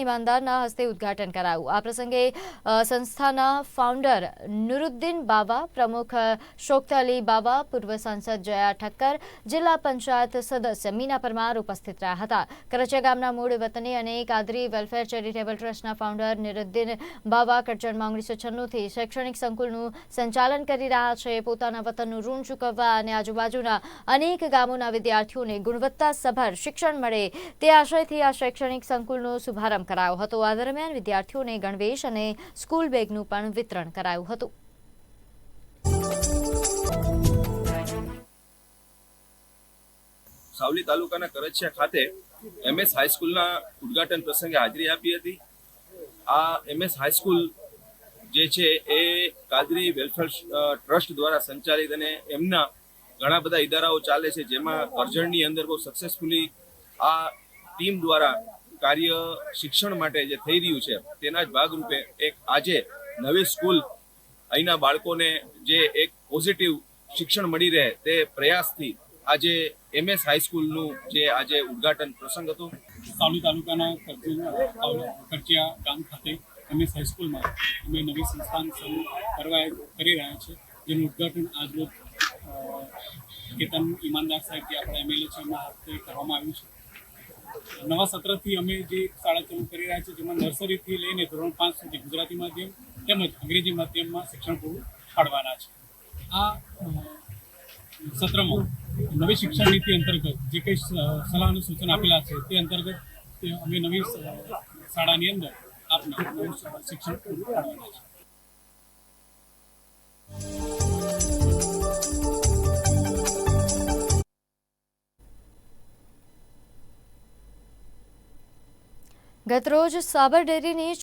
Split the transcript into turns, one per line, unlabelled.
ઇમાનદારના હસ્તે ઉદ્ઘાટન કરાયું. આ પ્રસંગે સંસ્થાના ફાઉન્ડર નુરુદ્દીન બાબા પ્રમુખ અ, અલી બાબા પૂર્વ સાંસદ જયા ઠક્કર જિલ્લા પંચાયત સદસ્ય મીના પરમાર ઉપસ્થિત રહ્યા હતા. કરચિયા ગામના મૂળ વતની અને કાદરી વેલફેર ચેરિટેબલ ટ્રસ્ટના ફાઉન્ડર નિરુદ્દીન બાબા કરજણમાં ઓગણીસો છન્નુંથી શૈક્ષણિક સંકુલનું સંચાલન કરી રહ્યા છે. પોતાના વતનનું ઋણ ચૂકવવા અને આજુબાજુના અનેક ગામોના વિદ્યાર્થીઓને ગુણવત્તાસભર શિક્ષણ મળે તે આશયથી આ શૈક્ષણિક સંકુલનો શુભારંભ કરાયો હતો. આ દરમિયાન વિદ્યાર્થીઓને ગણવેશ અને સ્કૂલ બેગનું પણ વિતરણ કરાયું હતું.
સાવલી તાલુકાના કરચિયા ખાતે એમએસ હાઈસ્કૂલના ઉદઘાટન પ્રસંગે હાજરી આપી હતી. આ એમએસ હાઈસ્કૂલ જે છે એ કાદરી વેલફેર ટ્રસ્ટ દ્વારા સંચાલિત અને એમના ઘણા બધા ઇદારાઓ ચાલે છે, જેમાં કરજણની અંદર બહુ સક્સેસફુલી આ ટીમ દ્વારા કાર્ય શિક્ષણ માટે જે થઈ રહ્યું છે, તેના જ ભાગરૂપે એક આજે નવી સ્કૂલ અહીંના બાળકોને જે એક પોઝિટિવ શિક્ષણ મળી રહે તે પ્રયાસથી આજે એમએસ હાઈસ્કૂલનું જે આજે ઉદ્ઘાટન પ્રસંગ હતો.
સાવલી તાલુકાના કરજણ ગામ ખાતે એમએસ હાઈસ્કૂલમાં અમે નવી સંસ્થાન શરૂ કરવા કરી રહ્યા છે. જેનું ઉદ્ઘાટન આજરોજ કેતન ઈમાનદાર સાહેબ જે આપણા એમએલએ છે, એમના હાથે કરવામાં આવ્યું છે. નવા સત્રથી અમે જે શાળા ચાલુ કરી રહ્યા છીએ જેમાં નર્સરીથી લઈને ધોરણ પાંચ સુધી ગુજરાતી માધ્યમ તેમજ અંગ્રેજી માધ્યમમાં શિક્ષણ પૂરું પાડવાના છે. આ સત્રમાં નવી શિક્ષણ નીતિ અંતર્ગત જે કંઈ સલાહ અને સૂચન આપેલા છે, તે અંતર્ગત અમે નવી શાળાની અંદર આપને શિક્ષણ પૂરું પાડવાના છે.
ગતરોજ સાબર ડેરીની